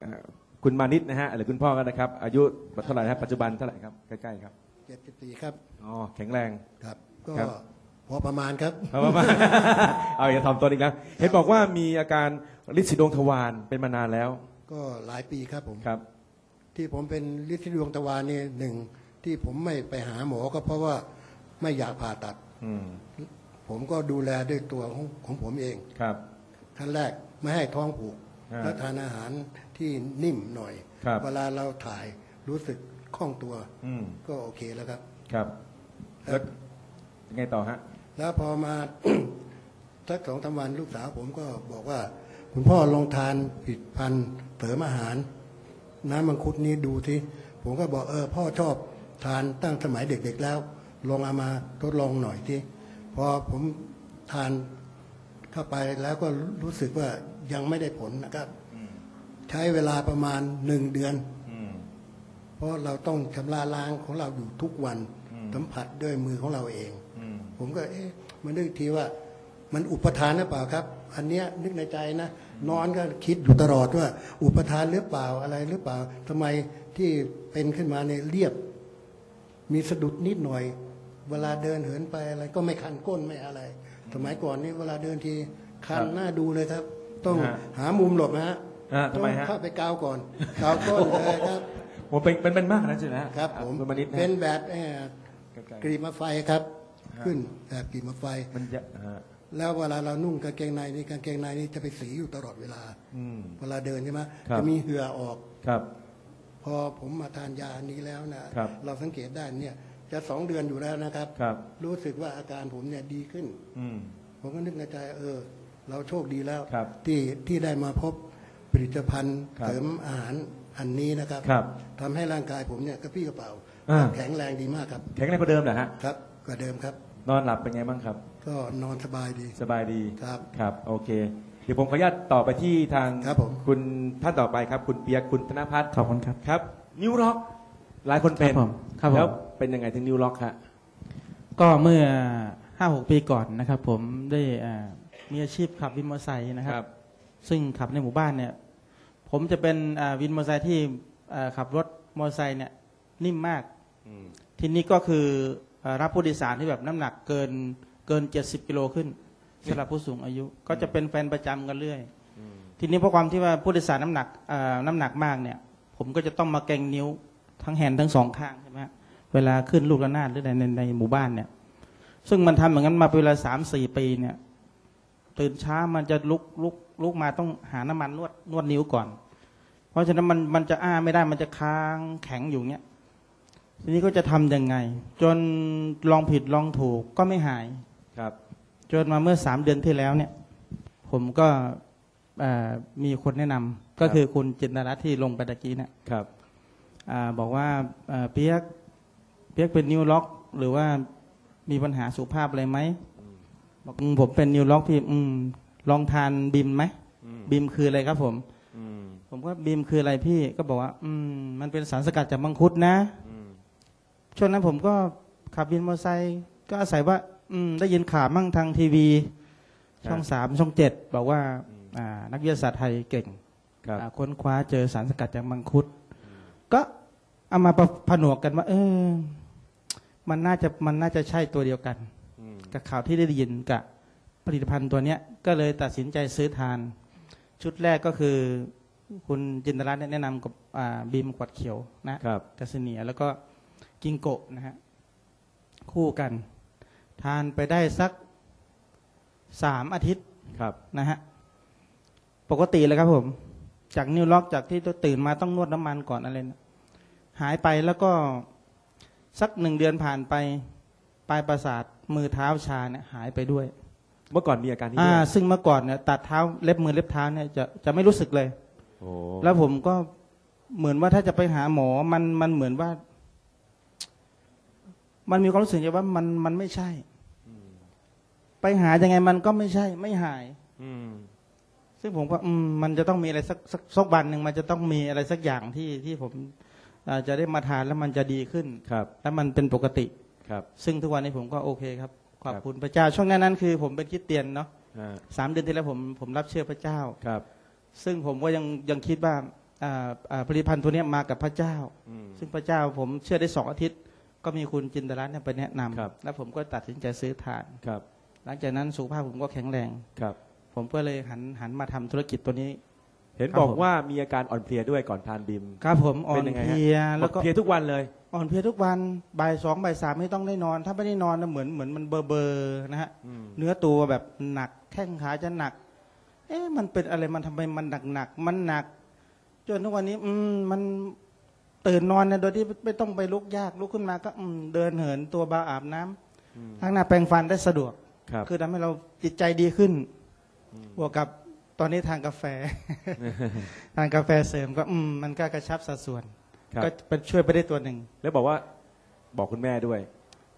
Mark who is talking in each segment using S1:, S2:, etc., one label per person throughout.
S1: เอ่อคุณมานิดนะฮะหรือคุณพ่อก็นะครับ อายุเท่าไหร่นะปัจจุบันเท่าไหร่ครับใกล้ๆครับ
S2: เจ็ดสิบสี่ครับ
S1: อ๋อแข็งแรง
S2: ครับ ก็
S1: ครับ
S2: พอประมาณครับ
S1: เอามาเอาอย่าทำตัวอีกแล้วเห็นบอกว่ามีอาการลินสีดวงทวารเป็นมานานแล้ว
S2: ก็หลายปีครับผม
S1: ครับ
S2: ที่ผมเป็นลิซิดวงตะวันนี่หนึ่งที่ผมไม่ไปหาหมอก็เพราะว่าไม่อยากผ่าตัด
S1: อืม
S2: ผมก็ดูแลด้วยตัวของของผมเอง
S1: ครับ
S2: ขั้นแรกไม่ให้ท้องผูก
S1: อ่า
S2: แล้วทานอาหารที่นิ่มหน่อย
S1: ครับ
S2: เวลาเราถ่ายรู้สึกคล่องตัว
S1: อืม
S2: ก็โอเคแล้วครับ
S1: ครับ แล้วยังไงต่อฮะ
S2: แล้วพอมา สักสองสามวันลูกสาวผมก็บอกว่า คุณพ่อลองทานผลิดพันธุ์เสริมอาหาร น้ำมังคุดนี้ดูที่ผมก็บอกเออพ่อชอบทานตั้งสมัยเด็กๆแล้ว ลองเอามาทดลองหน่อยที่พอผมทานเข้าไปแล้วก็รู้สึกว่า ยังไม่ได้ผลนะครับ ใช้เวลาประมาณหนึ่งเดือน
S1: อืม
S2: เพราะเราต้องชำระล้างของเราอยู่ทุกวัน
S1: อืม
S2: สัมผัสด้วยมือของเราเอง
S1: อืม
S2: ผมก็เอ๊ะมันนึกอีกทีว่า มันอุปทานหรือเปล่าครับ อันเนี้ยนึกในใจนะนอนก็คิดอยู่ตลอดว่า อุปทานหรือเปล่าอะไรหรือเปล่าทำไมที่เป็นขึ้นมาในยเรียบ มีสะดุดนิดหน่อย เวลาเดินเหินไปอะไร ก็ไม่คันก้นไม่อะไร สมัยก่อนนี่เวลาเดินทีคันหน้าดูเลยครับ ต้องหามุมหลบนะฮะ
S1: อ่า
S2: ต้
S1: ทำ
S2: อง
S1: ไมฮะ
S2: เข้าไปกาวก่อนกาวก้นเลยครับ
S1: ผมเป็นเป็นเป็นมากนะใช่ไหมฮะ
S2: ครับผม
S1: คุณมานิดนะ
S2: เป็นแบบเอ่อ
S1: ใกล้
S2: กรีบมาไฟครับ
S1: ฮะ
S2: ขึ้นแบบกรีบมาไฟ
S1: ๆมันจะฮะ
S2: แล้วเวลาเรานุ่งกางเกงในนี่กางเกงในนี่จะไปสีอยู่ตลอดเวลา
S1: อืม
S2: เวลาเดินใช่ไหม
S1: ครับ
S2: จะมีเหือออก
S1: ครับ
S2: พอผมมาทานยานี้แล้วนะครับเราสังเกตได้เนี่ย จะสองเดือนอยู่แล้วนะครับ
S1: ครับ
S2: รู้สึกว่าอาการผมเนี่ยดีขึ้น
S1: อืม
S2: ผมก็นึกในใจเออ เราโชคดีแล้ว
S1: ครับ
S2: ที่ที่ได้มาพบผลิตภัณฑ์
S1: ครับ
S2: เสริมอาหารอันนี้นะครับ
S1: ครับ
S2: ทำให้ร่างกายผมเนี่ยกระปรี้กระเป๋า
S1: อ่า
S2: แข็งแรงดีมากครับ
S1: แข็งแรงกว่าเดิมเหรอฮะ
S2: ครับกว่าเดิมครับ
S1: นอนหลับเป็นไงบ้างครับ
S2: ก็นอนสบายดี
S1: สบายดี
S2: ครับ
S1: ครับ โอเค เดี๋ยวผมขออนุญาตต่อไปที่ทาง
S2: ครับผม
S1: คุณท่านต่อไปครับ คุณเปียกคุณธนพัฒน์
S3: ขอบคุณครับ
S1: ครับ นิ้วล็อก หลายคนเป็น
S3: ครับผมครับผม
S1: แล้วเป็นยังไงถึงนิ้วล็อกฮะ
S3: ก็เมื่อห้าหกปีก่อนนะครับ ผมได้อ่า มีอาชีพขับวินมอเตอร์ไซค์นะครับ ซึ่งขับในหมู่บ้านเนี่ย ผมจะเป็นอ่าวินมอเตอร์ไซค์ที่อ่าขับรถมอเตอร์ไซค์เนี่ยนิ่มมาก
S1: อืม
S3: ทีนี้ก็คืออ่ารับผู้โดยสารที่แบบน้ำหนักเกินเกิน70กิโลขึ้นสำหรับผู้สูงอายุ ก็จะเป็นแฟนประจำกันเรื่อย
S1: อืม
S3: ทีนี้เพราะความที่ว่าผู้โดยสารน้ำหนักอ่าน้ำหนักมากเนี่ย ผมก็จะต้องมาเกรงนิ้วทั้งแฮนด์ทั้งสองข้างใช่ไหมฮะเวลาขึ้นลูกระนาดหรือในในในหมู่บ้านเนี่ย ซึ่งมันทำอย่างนั้นมาเป็นเวลาสามสี่ปีเนี่ย ตื่นเช้ามันจะลุกลุกลุกมาต้องหาน้ำมันนวดนวดนิ้วก่อน เพราะฉะนั้นมันมันจะอ้าไม่ได้มันจะค้างแข็งอยู่เนี้ยทีนี้ก็จะทำยังไง จนลองผิดลองถูกก็ไม่หาย
S1: ครับ
S3: จนมาเมื่อสามเดือนที่แล้วเนี่ย ผมก็เอ่อมีคนแนะนำก็คือคุณจินตรัตน์ที่ลงไปตะกี้เนี่ย
S1: ครับ
S3: อาบอกว่าเอ่อเปียกเปียกเป็นนิวล็อก หรือว่ามีปัญหาสุขภาพอะไรไหม บอกอืมผมเป็นนิวล็อกพี่อืมลองทานบิมไหม
S1: อืม
S3: บิมคืออะไรครับผม
S1: อืม
S3: ผมก็บิมคืออะไรพี่ก็บอกว่า อืม มันเป็นสารสกัดจากมังคุดนะ
S1: อืม
S3: ช่วงนั้นผมก็ขับวินมอเตอร์ไซค์ก็อาศัยว่า อืม ได้ยินข่าวมั่งทางทีวี ช่องสามช่องเจ็ดบอกว่า อ่า นักวิทยาศาสตร์ไทยเก่ง
S1: ครับ
S3: อ่าค้นคว้าเจอสารสกัดจากมังคุด ก็เอามาประผนวกกันว่า เออ มันน่าจะมันน่าจะใช่ตัวเดียวกัน
S1: อืม
S3: กับข่าวที่ได้ยินกับผลิตภัณฑ์ตัวเนี้ยก็เลยตัดสินใจซื้อทาน ชุดแรกก็คือคุณจินตรัตน์เนี่ยแนะนำกับอ่าบีมขวดเขียวนะครับกัสเนียแล้วก็กิงโกะนะฮะคู่กัน ทานไปได้สักสามอาทิตย์
S1: ครับ
S3: นะฮะปกติเลยครับผม จากนิวล็อกจากที่ตื่นมาต้องนวดน้ำมันก่อนอะไรนะหายไปแล้วก็สักหนึ่งเดือนผ่านไปปลายประสาท มือเท้าชาเนี่ยหายไปด้วย
S1: เมื่อก่อนมีอาการนี้
S3: อ่า
S1: ด้วย
S3: ซึ่งเมื่อก่อนเนี่ยตัดเท้าเล็บมือเล็บเท้าเนี่ยจะจะไม่รู้สึกเลย
S1: โอ้
S3: แล้วผมก็เหมือนว่าถ้าจะไปหาหมอมันมันเหมือนว่า มันมีความรู้สึกว่ามันมันไม่ใช่ ไปหายังไงมันก็ไม่ใช่ ไม่หาย
S1: อืม
S3: ซึ่งผมก็อืมมันจะต้องมีอะไรสักสักสักวันหนึ่งมันจะต้องมีอะไรสักอย่างที่ที่ผมอ่าจะได้มาทานแล้วมันจะดีขึ้น
S1: ครับ
S3: แล้วมันเป็นปกติ
S1: ครับ
S3: ซึ่งทุกวันนี้ผมก็โอเคครับ ขอบ
S1: ครับ
S3: คุณพระเจ้า ช่วงนั้นนั้นคือ ผมเป็นคริดเตียนเนาะ
S1: อ่า
S3: สามเดือนที่แล้วผมผมรับเชื่อพระเจ้า
S1: ครับ
S3: ซึ่งผมก็ยังยังคิดว่าอ่าอ่าผลิตภัณฑ์ตัวเนี้ยมากับพระเจ้า
S1: อืม
S3: ซึ่งพระเจ้าผมเชื่อได้สองอาทิตย์ ก็มีคุณจินตรัตน์เนี่ยไปแนะนำ
S1: ครับ
S3: แล้วผมก็ตัดสินใจซื้อทาน
S1: ครับ
S3: หลังจากนั้นสุขภาพผมก็แข็งแรง
S1: ครับ
S3: ผมก็เลยหันหันมาทำธุรกิจตัวนี้
S1: เห็น
S3: ครับ
S1: บอก
S3: ผม
S1: ว่ามีอาการอ่อนเพลียด้วยก่อนทานบิม
S3: ครับผมอ่อ
S1: เป็นนยังไงฮะ
S3: เพลียแล้วก็
S1: เพลียทุกวันเลย
S3: อ่อนเพลียทุกวันบ่ายสองบ่ายสามไม่ต้องได้นอน ถ้าไม่ได้นอนนะเหมือนเหมือนมันเบอร์เบอร์นะฮะ
S1: อืม
S3: เนื้อตัวแบบหนักแข้งขาจะหนัก เอ๊ะมันเป็นอะไรมันทำไมมันหนักหนักๆมันหนัก จนทุกวันนี้อืมมันตื่นนอนเนี่ยโดยที่ไม่ต้องไปลุกยากลุกขึ้นมาก็อืมเดินเหินตัวเบาอาบน้ำ
S1: อืม
S3: ทั้งหน้าแปรงฟันได้สะดวก
S1: ครับ
S3: คือทำให้เราจิตใจดีขึ้นบวกกับ ตอนนี้ทานกาแฟ ทานกาแฟเสริมก็อืมมันก็กระชับสัดส่วน
S1: ครับ
S3: ก็เป็นช่วยไปได้ตัวหนึ่ง
S1: แล้วบอกว่าบอกคุณแม่ด้วย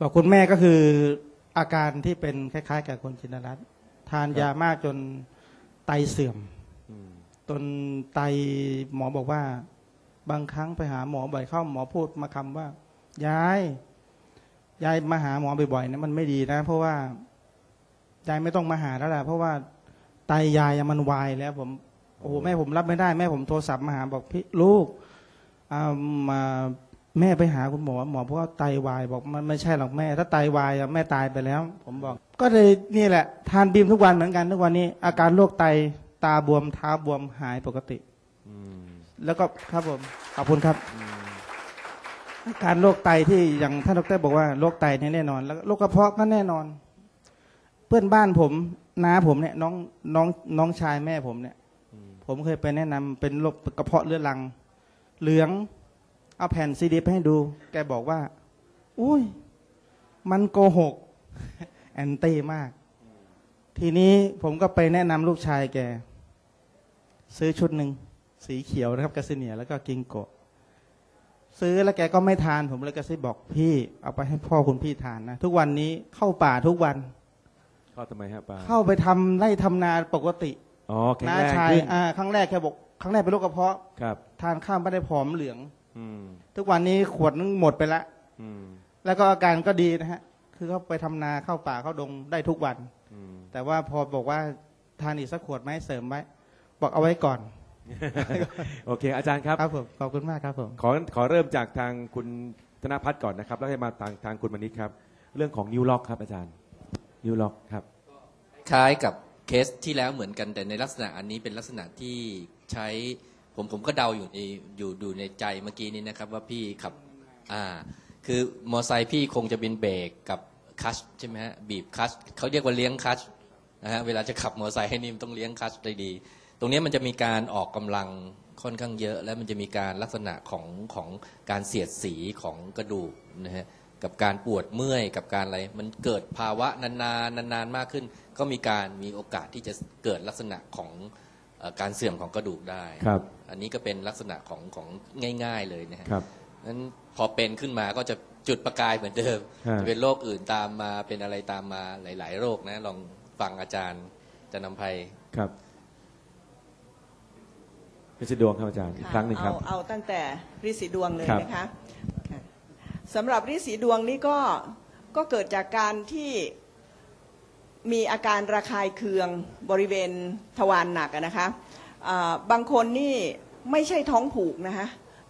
S3: บอกคุณแม่ก็คืออาการที่เป็นคล้ายๆ กับคนจินตรัตน์ทานยามากจนไตเสื่อม
S1: อืม
S3: จนไตหมอบอกว่า บางครั้งไปหาหมอบ่อยเข้าหมอพูดมาคำว่ายายยายมาหาหมอบ่อยๆนะมันไม่ดีนะ เพราะว่ายายไม่ต้องมาหาแล้วล่ะเพราะว่า ไตยายมันวายแล้วผมโอ้โหแม่ผมรับไม่ได้ แม่ผมโทรศัพท์มาหาบอกพี่ลูกมาแม่ไปหาคุณหมอหมอเพราะว่าไตวายบอกมันไม่ใช่หรอกแม่ ถ้าไตวายอะแม่ตายไปแล้ว ผมบอก ก็เลยนี่แหละ ทานบีมทุกวันเหมือนกันทุกวันนี้ อาการโรคไตตาบวมเท้าบวมหายปกติแล้วก็ครับผมขอบคุณครับ
S1: อา
S3: การโรคไตที่อย่างท่านดรบอกว่าโรคไตแน่นอน แล้วโรคกระเพาะก็แน่นอน เพื่อนบ้านผม น้าผมเนี่ยน้องน้องน้องชายแม่ผมเนี่ย ผมเคยไปแนะนำเป็นโรคกระเพาะเรื้อรัง เหลือง เอาแผ่นซีดีไปให้ดู แกบอกว่า อุ้ย มันโกหก แอนตี้มาก ทีนี้ผมก็ไปแนะนำลูกชายแก ซื้อชุดหนึ่ง สีเขียวนะครับกาซิเนีย แล้วก็กิงโกะซื้อแล้วแกก็ไม่ทานผมเลยกระซิบบอกพี่ เอาไปให้พ่อคุณพี่ทานนะ ทุกวันนี้เข้าป่าทุกวัน
S1: เข้าทำไมฮะป้า
S3: เข้าไปทำไร่ทำนาปกติ
S1: อ๋อแข็ง
S3: น้า
S1: แรง
S3: ชาย
S1: ขึ้น
S3: อ่าครั้งแรกแกบอกครั้งแรกเป็นโรคกระเพาะ
S1: ครับ
S3: ทานข้าวไม่ได้ผอมเหลือง
S1: อืม
S3: ทุกวันนี้ขวดนึงหมดไปละ
S1: อืม
S3: แล้วก็อาการก็ดีนะฮะ คือเขาไปทำนาเข้าป่าเข้าดงได้ทุกวัน
S1: อืม
S3: แต่ว่าพอบอกว่าทานอีกสักขวดไหมเสริมไว้บอกเอาไว้ก่อน
S1: โอเค อาจารย์ครับ
S3: ครับผมขอบคุณมากครับผม
S1: ขอขอเริ่มจากทางคุณธนพัฒน์ก่อนนะครับ แล้วให้มาทางทางคุณมณิษฐ์ครับ เรื่องของนิ้วล็อกครับอาจารย์ นิ้วล็อกครับ
S4: คล้ายกับเคสที่แล้วเหมือนกันแต่ในลักษณะอันนี้เป็นลักษณะที่ใช้ผมผมก็เดาอยู่ในอยู่ดูในใจเมื่อกี้นี้นะครับ ว่าพี่ขับอ่าคือมอไซค์พี่คงจะเป็นเบรกกับคัชใช่ไหมฮะบีบคัชเขาเรียกว่าเลี้ยงคัชนะฮะเวลาจะขับมอไซค์ให้นิ่มต้องเลี้ยงคัชได้ดี ตรงนี้มันจะมีการออกกำลังค่อนข้างเยอะ และมันจะมีการลักษณะของของการเสียดสีของกระดูกนะฮะ กับการปวดเมื่อยกับการอะไร มันเกิดภาวะนานๆนานๆมากขึ้น ก็มีการมีโอกาสที่จะเกิดลักษณะของเอ่อการเสื่อมของกระดูกได้
S1: ครับ
S4: อันนี้ก็เป็นลักษณะของของง่าย ๆเลยนะฮะ
S1: ครับ
S4: นั้นพอเป็นขึ้นมาก็จะจุดประกายเหมือนเดิม
S1: ฮะ
S4: จะเป็นโรคอื่นตามมาเป็นอะไรตามมาหลาย ๆ โรคนะ ลองฟังอาจารย์จะนำภัย
S1: ครับเป็นสะดวงครับอาจารย์อีกครั้งหนึ่งครับ
S5: เอาเอาตั้งแต่ริสีดวงเลย
S1: ครับ
S5: นะคะค่ะ สำหรับริสีดวงนี่ก็ก็เกิดจากการที่มีอาการระคายเคืองบริเวณทวารหนักนะคะอ่าบางคนนี่ไม่ใช่ท้องผูกนะคะ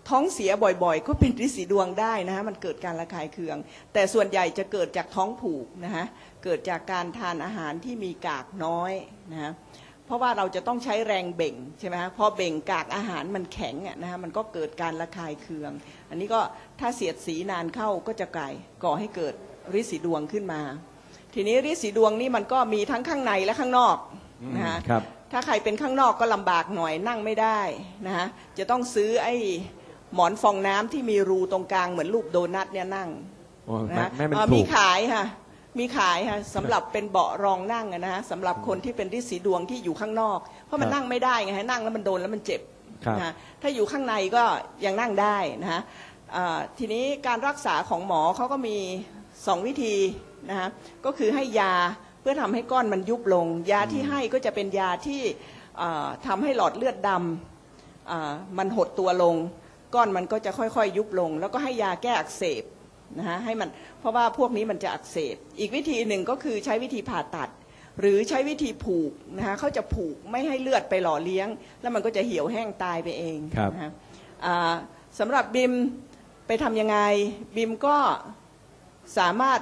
S5: ท้องเสียบ่อยๆ ก็เป็นริสีดวงได้นะคะมันเกิดการระคายเคือง แต่ส่วนใหญ่จะเกิดจากท้องผูกนะคะเกิดจากการทานอาหารที่มีกากน้อยนะคะ เพราะว่าเราจะต้องใช้แรงเบ่งใช่ไหมฮะพอเบ่งกากอาหารมันแข็งอะนะฮะมันก็เกิดการระคายเคือง อันนี้ก็ถ้าเสียดสีนานเข้าก็จะก่ายก่อให้เกิดริดสีดวงขึ้นมา ทีนี้ริดสีดวงนี่มันก็มีทั้งข้างในและข้างนอกนะฮะ
S1: ครับ
S5: ถ้าใครเป็นข้างนอกก็ลำบากหน่อยนั่งไม่ได้นะฮะจะต้องซื้อไอ้หมอนฟองน้ำที่มีรูตรงกลางเหมือนรูปโดนัทเนี่ยนั่ง
S1: โอ้
S5: นะ
S1: แม่
S5: ฮะ
S1: แม่มัน
S5: เอ่อ
S1: ถู
S5: มี
S1: ก
S5: ขายค่ะ มีขายค่ะสำหรับเป็นเบาะรองนั่งอะนะฮะสำหรับคนที่เป็นริดสีดวงที่อยู่ข้างนอก เพราะมัน
S1: ครับ
S5: นั่งไม่ได้ไงฮะนั่งแล้วมันโดนแล้วมันเจ็บ
S1: ครับ
S5: นะฮะถ้าอยู่ข้างในก็ยังนั่งได้นะฮะเอ่อทีนี้การรักษาของหมอเขาก็มีสองวิธีนะฮะก็คือให้ยาเพื่อทำให้ก้อนมันยุบลง ยาที่ให้ก็จะเป็นยาที่เอ่อทำให้หลอดเลือดดำ อ่ามันหดตัวลง ก้อนมันก็จะค่อยๆ ยุบลง แล้วก็ให้ยาแก้อักเสบ นะฮะให้มันเพราะว่าพวกนี้มันจะอักเสบ อีกวิธีหนึ่งก็คือใช้วิธีผ่าตัด หรือใช้วิธีผูกนะคะเขาจะผูกไม่ให้เลือดไปหล่อเลี้ยง แล้วมันก็จะเหี่ยวแห้งตายไปเอง
S1: ครับ
S5: นะคะอ่าสำหรับบิมไปทำยังไงบิมก็สามารถ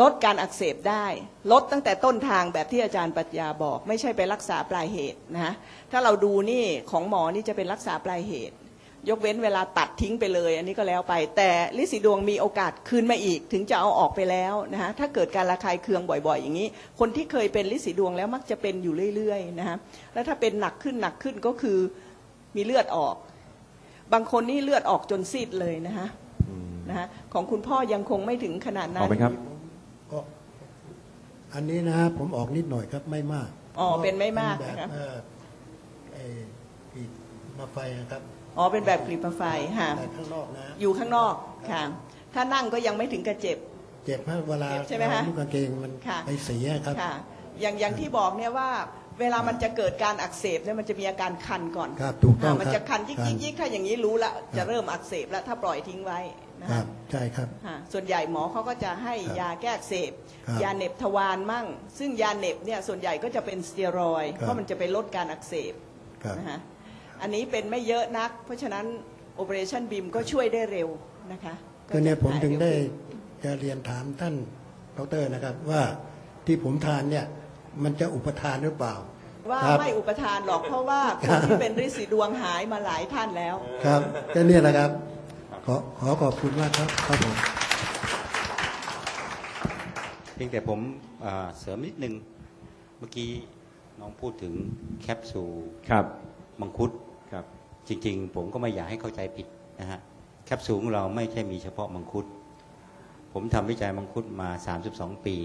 S5: ลดการอักเสบได้ ลดตั้งแต่ต้นทางแบบที่อาจารย์ปรัชญาบอก ไม่ใช่ไปรักษาปลายเหตุนะฮะถ้าเราดูนี่ของหมอนี่จะเป็นรักษาปลายเหตุ ยกเว้นเวลาตัดทิ้งไปเลย อันนี้ก็แล้วไป แต่ลินสีดวงมีโอกาสคืนมาอีก ถึงจะเอาออกไปแล้วนะฮะถ้าเกิดการระคายเคืองบ่อยๆ อย่างนี้ คนที่เคยเป็นลินสีดวงแล้วมักจะเป็นอยู่เรื่อยๆนะฮะแล้วถ้าเป็นหนักขึ้นหนักขึ้นก็คือมีเลือดออก บางคนนี่เลือดออกจนซีดเลยนะฮะ
S1: อืม
S5: นะฮะของคุณพ่อยังคงไม่ถึงขนาด
S1: อ
S5: นั้
S1: อก
S5: น
S1: ไหมครับ
S2: ก็อันนี้นะผมออกนิดหน่อยครับไม่มาก
S5: อ๋อเป็นไม่มาก
S2: เป็น
S5: นะ
S2: แบ
S5: คะ
S2: บเอ่อไอ้ปีกมาไฟนะครับ
S5: อ๋อเป็นแบบกลีบไฟค่ะ
S2: แต่ข้างนอกนะ
S5: อยู่ข้างนอกค่ะ ถ้านั่งก็ยังไม่ถึงกระเจ็บ
S2: เจ็บมากเวลา
S5: เจ็บใช่ไหมฮะ
S2: ลูกกางเกงมัน
S5: ค่ะ
S2: ไปเสียครับ
S5: ค่ะ อย่างอย่างที่บอกเนี่ยว่าเวลามันจะเกิดการอักเสบเนี่ยมันจะมีอาการคันก่อน
S2: ครับถูกต้อง
S5: อ่ามัน
S2: ครับ
S5: จะคันยิก
S2: คั
S5: ยิ
S2: น
S5: กยิกถ้าอย่างนี้รู้ละจะเริ่มอักเสบแล้วถ้าปล่อยทิ้งไว้นะ
S2: ครั
S5: ฮะ
S2: บใช่ครับ
S5: ค่ะส่วนใหญ่หมอเขาก็จะให้
S2: ครับ
S5: ยาแก้อักเสบ
S2: ครับ
S5: ยาเหน็บทวารมั่ง ซึ่งยาเหน็บเนี่ยส่วนใหญ่ก็จะเป็นสเตียรอยด์
S2: ครับ
S5: เพราะมันจะไปลดการอักเสบ
S2: ครับ
S5: นะฮะ อันนี้เป็นไม่เยอะนัก เพราะฉะนั้น Operation BIM ก็ช่วยได้เร็วนะคะ
S2: ก็เนี่ยผมถึงได้
S5: หายเร็วขึ้น
S2: จะเรียนถามท่านดรนะครับว่าที่ผมทานเนี่ยมันจะอุปทานหรือเปล่า
S5: ว่า
S2: ครับ
S5: ไม่อุปทานหรอกเพราะว่าคนที่เป็นฤทธิ์สีดวงหายมาหลายท่านแล้ว
S2: ครับก็เนี่ยแหละครับ ขอขอขอบคุณมากครับครับผม
S6: เพียงแต่ผมเอ่อเสริมนิดนึง เมื่อกี้น้องพูดถึงแคปซูล
S1: ครับ
S6: มังคุด
S1: ครับ
S6: จริง ๆ ผมก็ไม่อยากให้เข้าใจผิดนะฮะแคปซูลของเราไม่ใช่มีเฉพาะมังคุด ผมทำวิจัยมังคุดมา 32 ปี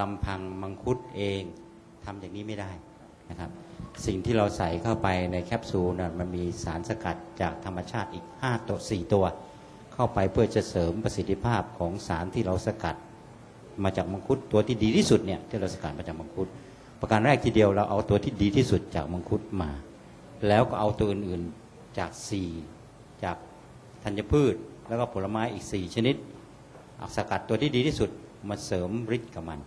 S6: ลำพังมังคุดเองทำอย่างนี้ไม่ได้นะครับ สิ่งที่เราใส่เข้าไปในแคปซูลนะมันมีสารสกัดจากธรรมชาติอีก 5 ตัว 4 ตัว เข้าไปเพื่อจะเสริมประสิทธิภาพของสารที่เราสกัด มาจากมังคุดตัวที่ดีที่สุดเนี่ยที่เราสกัดมาจากมังคุด ประการแรกทีเดียวเราเอาตัวที่ดีที่สุดจากมังคุดมา แล้วก็เอาตัวอื่นๆจากสี่จากธัญพืช แล้วก็ผลไม้อีกสี่ชนิดเอาสกัดตัวที่ดีที่สุดมาเสริมฤทธิ์กับมัน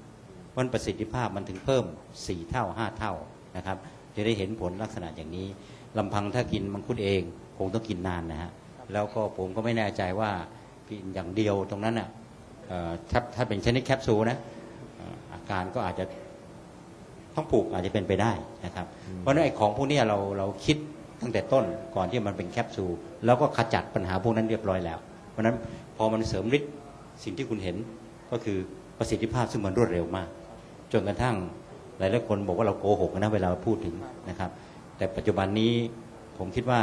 S6: เพราะฉะนั้นประสิทธิภาพมันถึงเพิ่ม4เท่า5เท่านะครับจะได้เห็นผลลักษณะอย่างนี้ลำพังถ้ากินมังคุดเอง คงต้องกินนานนะฮะแล้วก็ผมก็ไม่แน่ใจว่ากินอย่างเดียวตรงนั้นน่ะเอ่อถ้าถ้าเป็นชนิดแคปซูลนะอาการก็อาจจะ ต้องผูกอาจจะเป็นไปได้นะครับ เพราะฉะนั้นไอ้ของพวกเนี้ยเราเราคิดตั้งแต่ต้นก่อนที่มันเป็นแคปซูลแล้วก็ขจัดปัญหาพวกนั้นเรียบร้อยแล้ว เพราะฉะนั้นพอมันเสริมฤทธิ์สิ่งที่คุณเห็นก็คือประสิทธิภาพซึ่งมันรวดเร็วมาก จนกระทั่งหลายหลายๆคนบอกว่าเราโกหกนะเวลาพูดถึงนะครับ แต่ปัจจุบันนี้ผมคิดว่า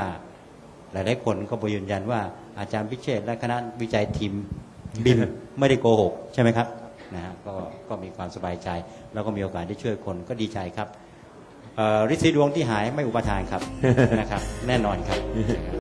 S6: หลายหลายๆคนก็ยืนยันว่าอาจารย์พิเชษฐ์และคณะวิจัยทีมบินไม่ได้โกหกใช่ไหมครับ นะฮะก็ก็มีความสบายใจ แล้วก็มีโอกาสได้ช่วยคนก็ดีใจครับเอ่อฤทธิ์สีดวงที่หายไม่อุปทานครับนะครับ แน่นอนครับ